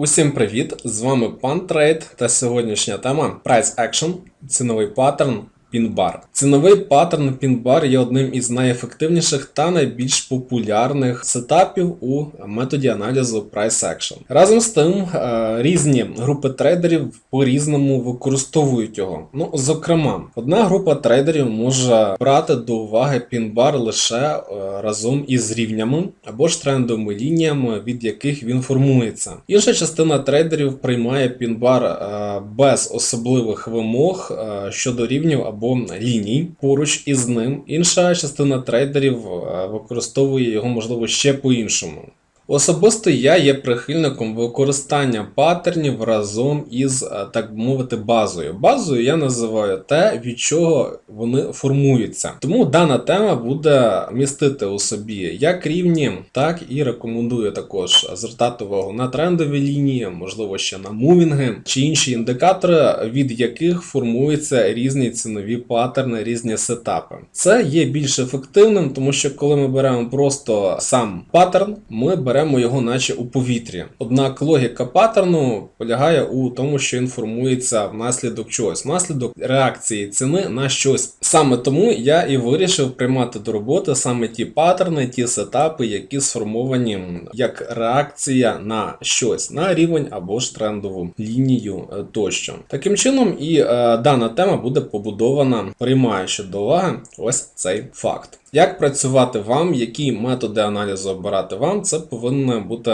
Усім привіт! З вами пан Трейд та сьогоднішня тема Price Action, ціновий паттерн. Пінбар. Ціновий паттерн пінбар є одним із найефективніших та найбільш популярних сетапів у методі аналізу Price Action. Разом з тим, е, різні групи трейдерів по-різному використовують його. Ну, зокрема, одна група трейдерів може брати до уваги пінбар лише е, разом із рівнями або ж трендовими лініями, від яких він формується. Інша частина трейдерів приймає пінбар е, без особливих вимог е, щодо рівнів або ліній поруч із ним. Інша частина трейдерів е, використовує його можливо ще по-іншому. Особисто я є прихильником використання паттернів разом із, е, так би мовити, базою. Базою я називаю те, від чого вони формуються. Тому дана тема буде містити у собі як рівні, так і рекомендую також звертати увагу на трендові лінії, можливо, ще на мувінги чи інші індикатори, від яких формуються різні цінові паттерни, різні сетапи. Це є більш ефективним, тому що коли ми беремо просто сам паттерн, ми беремо його наче у повітрі. Однак логіка паттерну полягає у тому, що він формується внаслідок чогось, внаслідок реакції ціни на щось. Саме тому я і вирішив приймати до роботи саме ті паттерни, ті сетапи, які сформовані як реакція на щось, на рівень або ж трендову лінію е, тощо. Таким чином, і е, дана тема буде побудована, приймаючи до уваги ось цей факт. Як працювати вам, які методи аналізу обирати вам, це повинно бути,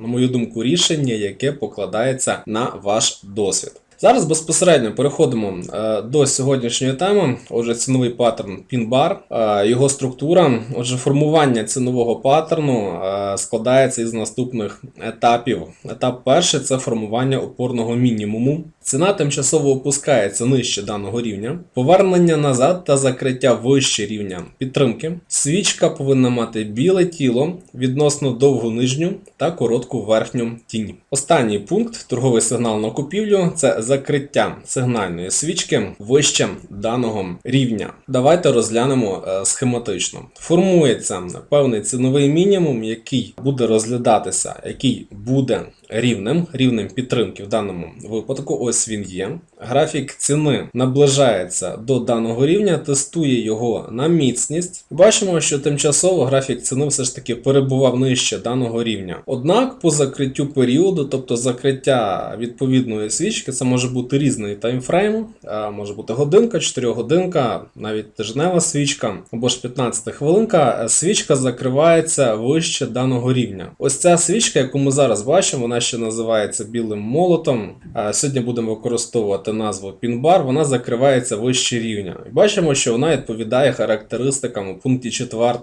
на мою думку, рішення, яке покладається на ваш досвід. Зараз безпосередньо переходимо е, до сьогоднішньої теми. Отже, ціновий паттерн PIN-bar, е, його структура. Отже, формування цінового паттерну е, складається із наступних етапів. Етап перший це формування опорного мінімуму. Ціна тимчасово опускається нижче даного рівня, повернення назад та закриття вище рівня підтримки. Свічка повинна мати біле тіло відносно довгу нижню та коротку верхню тінь. Останній пункт торговий сигнал на купівлю це закриття сигнальної свічки вище даного рівня. Давайте розглянемо е, схематично. Формується певний ціновий мінімум, який буде розглядатися, який буде рівнем, рівнем підтримки в даному випадку. Ось він є. Графік ціни наближається до даного рівня, тестує його на міцність. Бачимо, що тимчасово графік ціни все ж таки перебував нижче даного рівня. Однак по закриттю періоду, тобто закриття відповідної свічки, це може бути різний таймфрейм, може бути годинка, 4 годинка, навіть тижнева свічка або ж 15 хвилинка. Свічка закривається вище даного рівня. Ось ця свічка, яку ми зараз бачимо, вона ще називається білим молотом. Сьогодні будемо використовувати назву пінбар, вона закривається вище рівня. Бачимо, що вона відповідає характеристикам у пункті 4.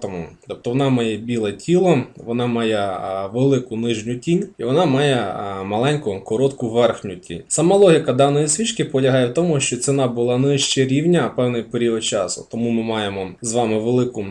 Тобто вона має біле тіло, вона має велику нижню тінь і вона має маленьку коротку верхню тінь. Сама логіка даної свічки полягає в тому, що ціна була нижче рівня певний період часу, тому ми маємо з вами велику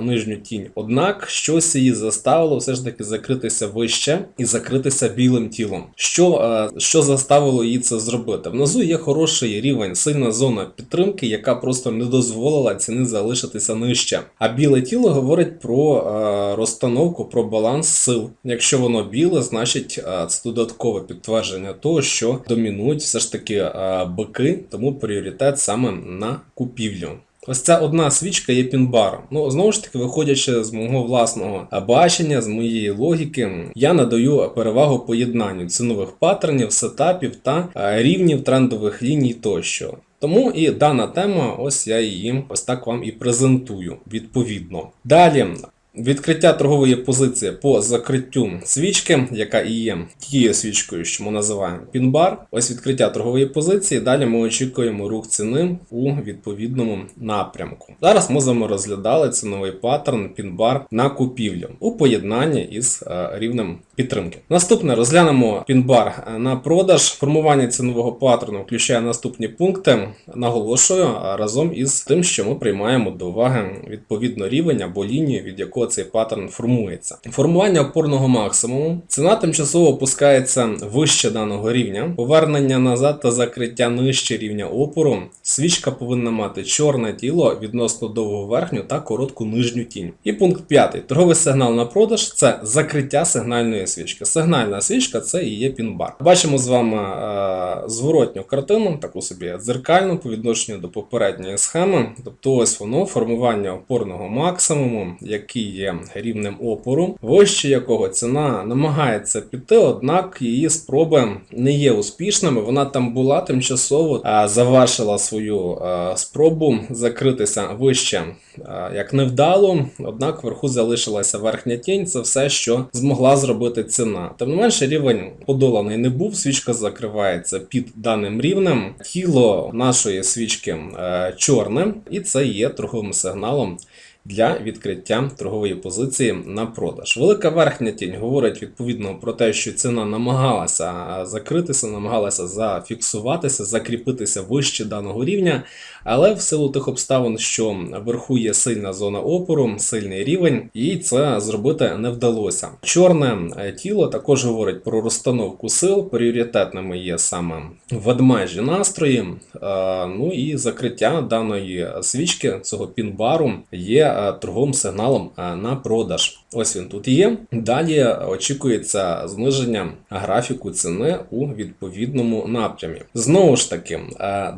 нижню тінь. Однак щось її заставило все ж таки закритися вище і закритися білим тілом. Що, що заставило її це зробити? Внизу є хороший рівень, сильна зона підтримки, яка просто не дозволила ціни залишитися нижче. А біле тіло говорить про е, розстановку, про баланс сил. Якщо воно біле, значить е, це додаткове підтвердження того, що домінують все ж таки е, бики, тому пріоритет саме на купівлю. Ось ця одна свічка є пінбаром. Ну, знову ж таки, виходячи з мого власного бачення, з моєї логіки, я надаю перевагу поєднанню цінових паттернів, сетапів та е, рівнів трендових ліній тощо. Тому і дана тема, ось я її ось так вам і презентую відповідно. Далі. Відкриття торгової позиції по закриттю свічки, яка і є тією свічкою, що ми називаємо пінбар. Ось відкриття торгової позиції. Далі ми очікуємо рух ціни у відповідному напрямку. Зараз ми з вами розглядали ціновий паттерн пінбар на купівлю у поєднанні із е, рівнем підтримки. Наступне розглянемо пінбар на продаж. Формування цінового паттерну включає наступні пункти. Наголошую разом із тим, що ми приймаємо до уваги відповідно рівень або лінію, від якого якого цей паттерн формується. Формування опорного максимуму. Ціна тимчасово опускається вище даного рівня. Повернення назад та закриття нижче рівня опору. Свічка повинна мати чорне тіло відносно довгу верхню та коротку нижню тінь. І пункт 5. Торговий сигнал на продаж це закриття сигнальної свічки. Сигнальна свічка це і є пін-бар. Бачимо з вами е, зворотню картину, таку собі дзеркальну по відношенню до попередньої схеми. Тобто ось воно формування опорного максимуму, який є рівнем опору, вище якого ціна намагається піти, однак її спроби не є успішними. Вона там була тимчасово завершила свою спробу закритися вище як невдало, однак вверху залишилася верхня тінь. Це все, що змогла зробити ціна. Тим не менше, рівень подоланий не був. Свічка закривається під даним рівнем. Тіло нашої свічки е, чорне, і це є торговим сигналом. Для відкриття торгової позиції на продаж. Велика верхня тінь говорить відповідно про те, що ціна намагалася закритися, намагалася зафіксуватися, закріпитися вище даного рівня, але в силу тих обставин, що вверху є сильна зона опору, сильний рівень, їй це зробити не вдалося. Чорне е, тіло також говорить про розстановку сил. Пріоритетними є саме ведмежі настрої. е, Ну і закриття даної свічки цього пін-бару є е, торговим сигналом на продаж. Ось він тут є. Далі очікується зниження графіку ціни у відповідному напрямі. Знову ж таки,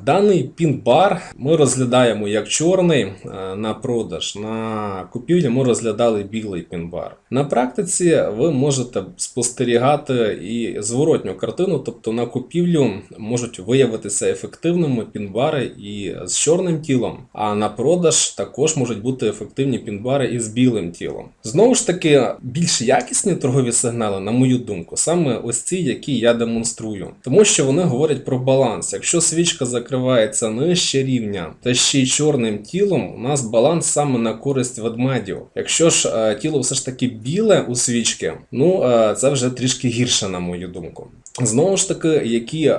даний пін-бар ми розглядаємо як чорний е, на продаж. На купівлі ми розглядали білий пін-бар. На практиці ви можете спостерігати і зворотню картину, тобто на купівлю можуть виявитися ефективними пін-бари і з чорним тілом, а на продаж також можуть бути ефективні пін-бари із білим тілом. Знову ж таки, більш якісні торгові сигнали, на мою думку, саме ось ці, які я демонструю, тому що вони говорять про баланс. Якщо свічка закривається нижче рівня та ще й чорним тілом, у нас баланс саме на користь ведмедів. Якщо ж е, тіло все ж таки біле у свічки, ну е, це вже трішки гірше, на мою думку. Знову ж таки, які е,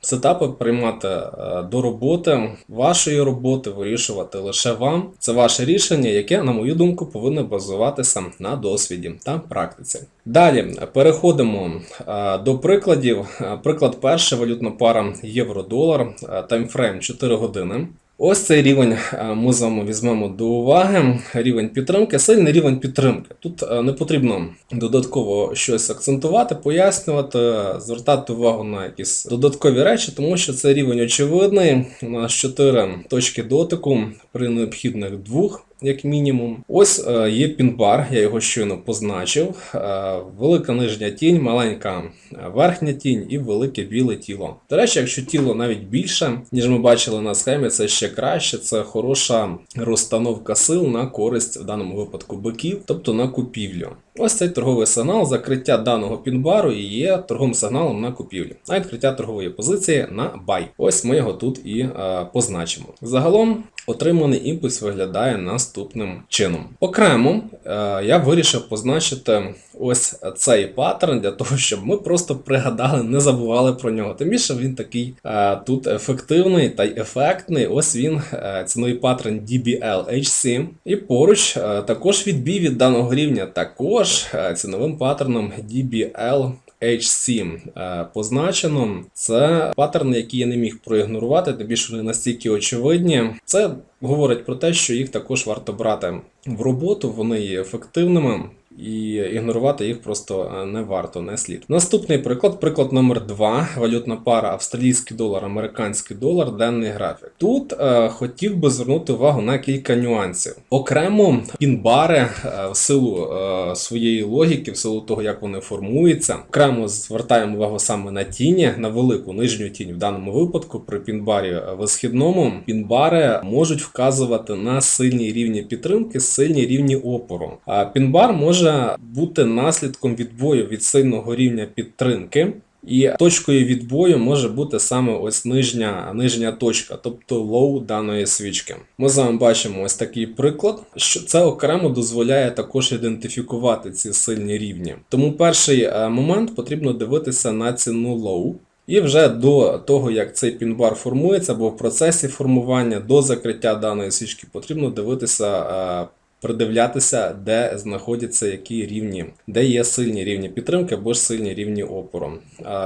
сетапи приймати е, до роботи, вашої роботи вирішувати лише вам. Це ваше рішення, яке, на мою думку, повинно базуватися на досвіді та практиці. Далі переходимо е, до прикладів. Е, Приклад перший валютна пара євро-долар, е, таймфрейм 4 години. Ось цей рівень е, ми з вами візьмемо до уваги. Рівень підтримки, сильний рівень підтримки. Тут е, не потрібно додатково щось акцентувати, пояснювати, е, звертати увагу на якісь додаткові речі, тому що це рівень очевидний. У нас 4 точки дотику при необхідних двох. Як мінімум, ось е, є пін-бар, я його щойно позначив. Е, велика нижня тінь, маленька е, верхня тінь і велике біле тіло. До речі, якщо тіло навіть більше, ніж ми бачили на схемі, це ще краще. Це хороша розстановка сил на користь в даному випадку биків, тобто на купівлю. Ось цей торговий сигнал, закриття даного пін-бару і є торговим сигналом на купівлю, а відкриття торгової позиції на бай. Ось ми його тут і е, позначимо. Загалом отриманий імпульс виглядає наступним чином. Окремо е, я вирішив позначити ось цей паттерн для того, щоб ми просто пригадали, не забували про нього. Тим більше він такий е, тут ефективний та й ефектний. Ось він е, ціновий паттерн DBL HC. І поруч також відбій від даного рівня, також ціновим паттерном DBL H7 е, позначено. Це паттерни, які я не міг проігнорувати, тим більше вони настільки очевидні. Це говорить про те, що їх також варто брати в роботу, вони є ефективними. І ігнорувати їх просто е, не варто, не слід. Наступний приклад, приклад номер 2 валютна пара австралійський долар, американський долар, денний графік. Тут е, хотів би звернути увагу на кілька нюансів. Окремо пін-бари е, в силу е, своєї логіки, в силу того, як вони формуються. Окремо звертаємо увагу саме на тіні, на велику нижню тінь в даному випадку при пін-барі е, висхідному. Пін-бари можуть вказувати на сильні рівні підтримки, сильні рівні опору. А пін-бар може бути наслідком відбою від сильного рівня підтримки. І точкою відбою може бути саме ось нижня, нижня точка, тобто лоу даної свічки. Ми з вами бачимо ось такий приклад, що це окремо дозволяє також ідентифікувати ці сильні рівні. Тому перший е, момент потрібно дивитися на ціну лоу. І вже до того, як цей пін-бар формується, або в процесі формування до закриття даної свічки потрібно дивитися е, придивлятися, де знаходяться які рівні, де є сильні рівні підтримки або ж сильні рівні опору.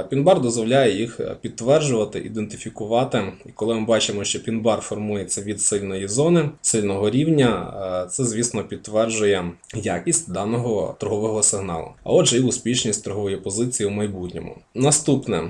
Пінбар дозволяє їх підтверджувати, ідентифікувати. І коли ми бачимо, що пінбар формується від сильної зони, сильного рівня, це звісно підтверджує якість даного торгового сигналу, а отже, і успішність торгової позиції у майбутньому. Наступне.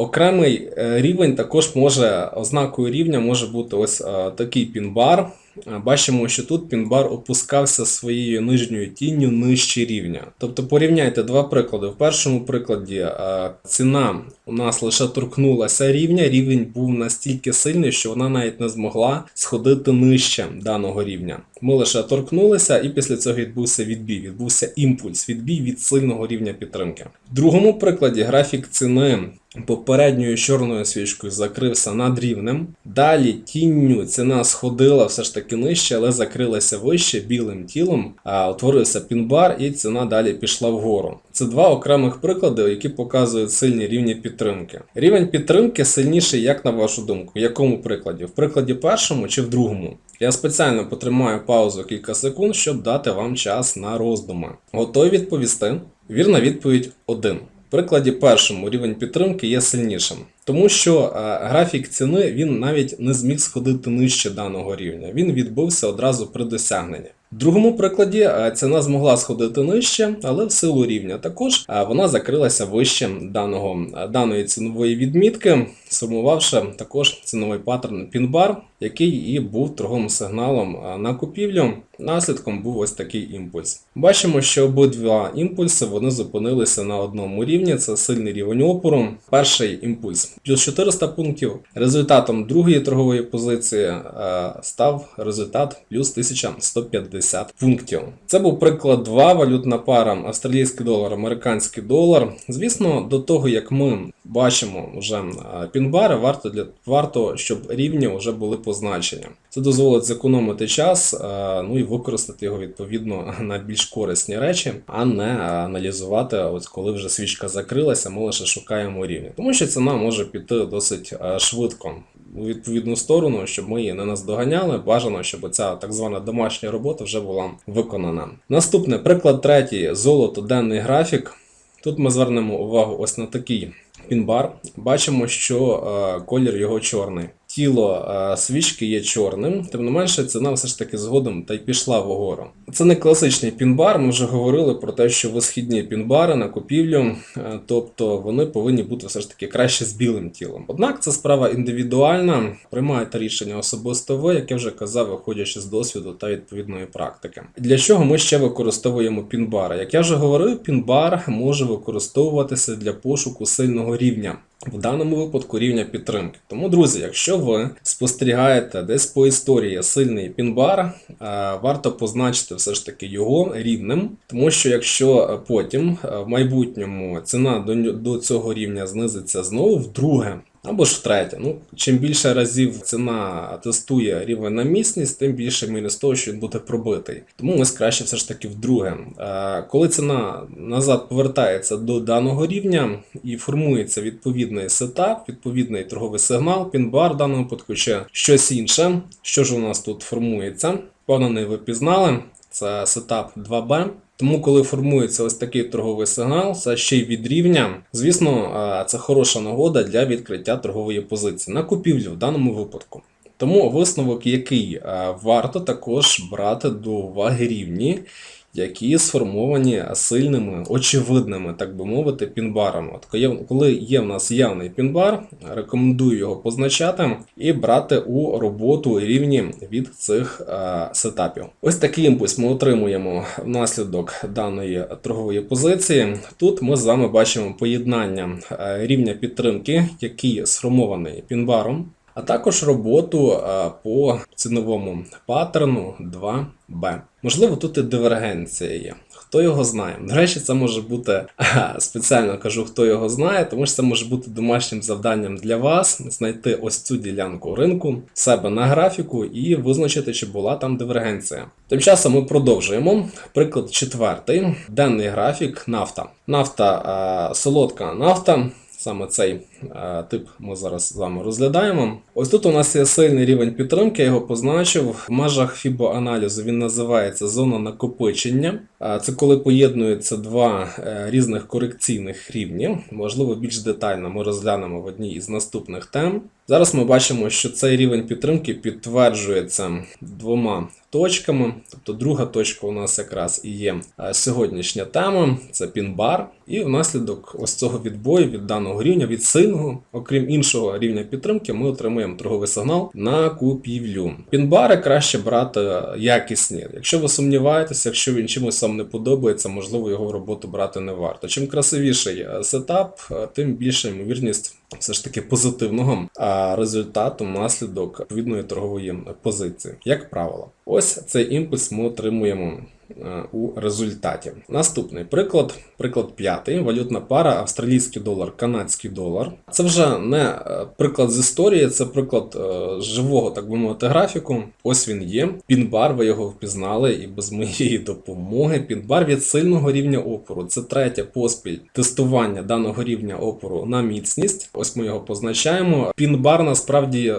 Окремий е, рівень також може ознакою рівня може бути ось е, такий пінбар. Е, Бачимо, що тут пінбар опускався своєю нижньою тінню нижче рівня. Тобто порівняйте два приклади. В першому прикладі е, ціна у нас лише торкнулася рівня, рівень був настільки сильний, що вона навіть не змогла сходити нижче даного рівня. Ми лише торкнулися, і після цього відбувся відбій, відбувся імпульс, відбій від сильного рівня підтримки. В другому прикладі графік ціни попередньою чорною свічкою закрився над рівнем. Далі тінню ціна сходила все ж таки нижче, але закрилася вище білим тілом, а утворився пінбар, і ціна далі пішла вгору. Це два окремих приклади, які показують сильні рівні підтримки. Рівень підтримки сильніший, як на вашу думку, в якому прикладі? В прикладі першому чи в другому? Я спеціально потримаю паузу кілька секунд, щоб дати вам час на роздуми. Готові відповісти? Вірна відповідь 1. В прикладі першому рівень підтримки є сильнішим, тому що е, графік ціни він навіть не зміг сходити нижче даного рівня. Він відбився одразу при досягненні. В другому прикладі е, ціна змогла сходити нижче, але в силу рівня також е, вона закрилася вище даного, даної цінової відмітки, сформувавши також ціновий паттерн пінбар, який і був торговим сигналом е, на купівлю. Наслідком був ось такий імпульс. Бачимо, що обидва імпульси вони зупинилися на одному рівні. Це сильний рівень опору. Перший імпульс плюс 400 пунктів. Результатом другої торгової позиції е, став результат плюс 1150 пунктів. Це був приклад 2, валютна пара австралійський долар, американський долар. Звісно, до того як ми бачимо вже е, пінбари, варто для варто, щоб рівні вже були позначені. Це дозволить зекономити час, е, ну і використати його відповідно на більш корисні речі, а не аналізувати, ось коли вже свічка закрилася, ми лише шукаємо рівні. Тому що ціна може піти досить е, швидко у відповідну сторону, щоб ми її не наздоганяли. Бажано, щоб ця так звана домашня робота вже була виконана. Наступний приклад третій: золото, денний графік. Тут ми звернемо увагу ось на такий пінбар. Бачимо, що е, колір його чорний. Тіло е, свічки є чорним, тим не менше ціна все ж таки згодом та й пішла вгору. Це не класичний пінбар. Ми вже говорили про те, що висхідні пінбари на купівлю, е, тобто вони повинні бути все ж таки краще з білим тілом. Однак це справа індивідуальна, приймаєте рішення особисто ви, як я вже казав, виходячи з досвіду та відповідної практики. Для чого ми ще використовуємо пінбари? Як я вже говорив, пінбар може використовуватися для пошуку сильного рівня. В даному випадку рівня підтримки. Тому, друзі, якщо ви спостерігаєте десь по історії сильний пінбар, е, варто позначити все ж таки його рівнем, тому що якщо потім е, в майбутньому ціна до цього рівня знизиться знову вдруге. Або ж втретє. Ну, чим більше разів ціна тестує рівень на міцність, тим більше мінус того, що він буде пробитий. Тому ось краще все ж таки вдруге. Е, Коли ціна назад повертається до даного рівня і формується відповідний сетап, відповідний торговий сигнал, пінбар в даному випадку ще щось інше. Що ж у нас тут формується? Впевнений, ви пізнали. Це сетап 2B. Тому, коли формується ось такий торговий сигнал, це ще й від рівня. Звісно, це хороша нагода для відкриття торгової позиції на купівлю в даному випадку. Тому висновок, який е, варто також брати до уваги рівні, які сформовані сильними, очевидними, так би мовити, пінбарами. От коли є- в нас явний пінбар, рекомендую його позначати і брати у роботу рівні від цих е, сетапів. Ось такий імпульс ми отримуємо внаслідок даної торгової позиції. Тут ми з вами бачимо поєднання е, рівня підтримки, який сформований пінбаром. А також роботу е, по ціновому паттерну 2B. Можливо, тут і дивергенція є. Хто його знає? До речі, це може бути спеціально кажу, хто його знає, тому що це може бути домашнім завданням для вас знайти ось цю ділянку ринку себе на графіку і визначити, чи була там дивергенція. Тим часом ми продовжуємо. Приклад четвертий: денний графік нафта. Нафта е, солодка нафта. Саме цей тип ми зараз з вами розглядаємо. Ось тут у нас є сильний рівень підтримки, я його позначив. В межах фібоаналізу він називається зона накопичення. Е, Це коли поєднуються два е, різних корекційних рівні. Можливо, більш детально ми розглянемо в одній із наступних тем. Зараз ми бачимо, що цей рівень підтримки підтверджується двома точками. Тобто друга точка у нас якраз і є е, сьогоднішня тема, це пін-бар. І внаслідок ось цього відбою від даного рівня, від сильного, окрім іншого рівня підтримки, ми отримуємо торговий сигнал на купівлю. Пін-бари краще брати якісні. Якщо ви сумніваєтеся, якщо він чимось вам не подобається, можливо його в роботу брати не варто. Чим красивіший сетап, тим більша ймовірність все ж таки позитивного а, результату наслідок відповідної торгової позиції, як правило. Ось цей імпульс ми отримуємо у результаті. Наступний приклад, приклад п'ятий. Валютна пара австралійський долар, канадський долар. Це вже не е, приклад з історії, це приклад е, живого, так би мовити, графіку. Ось він є. Пінбар, ви його впізнали, і без моєї допомоги. Пінбар від сильного рівня опору. Це третя поспіль тестування даного рівня опору на міцність. Ось ми його позначаємо. Пінбар насправді.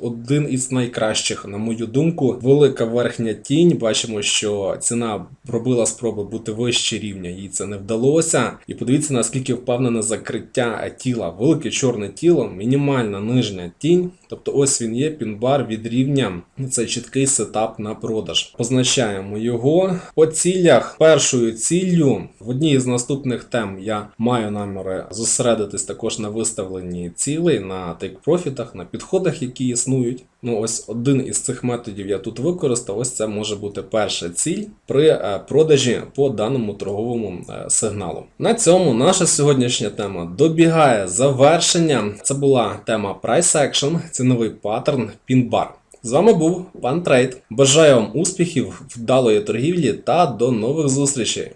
Один із найкращих, на мою думку, велика верхня тінь. Бачимо, що ціна робила спроби бути вище рівня, їй це не вдалося. І подивіться, наскільки впевнене закриття тіла. Велике чорне тіло, мінімальна нижня тінь. Тобто ось він є пінбар від рівня. Це чіткий сетап на продаж. Позначаємо його по цілях. Першою ціллю в одній з наступних тем я маю наміри зосередитись також на виставленні цілей, на тейк-профітах, на підходах, які існують. Ну, ось один із цих методів я тут використав. Ось це може бути перша ціль при е, продажі по даному торговому е, сигналу. На цьому наша сьогоднішня тема добігає завершення. Це була тема Price Action, ціновий паттерн, пін-бар. З вами був пан Трейд. Бажаю вам успіхів, вдалої торгівлі та до нових зустрічей!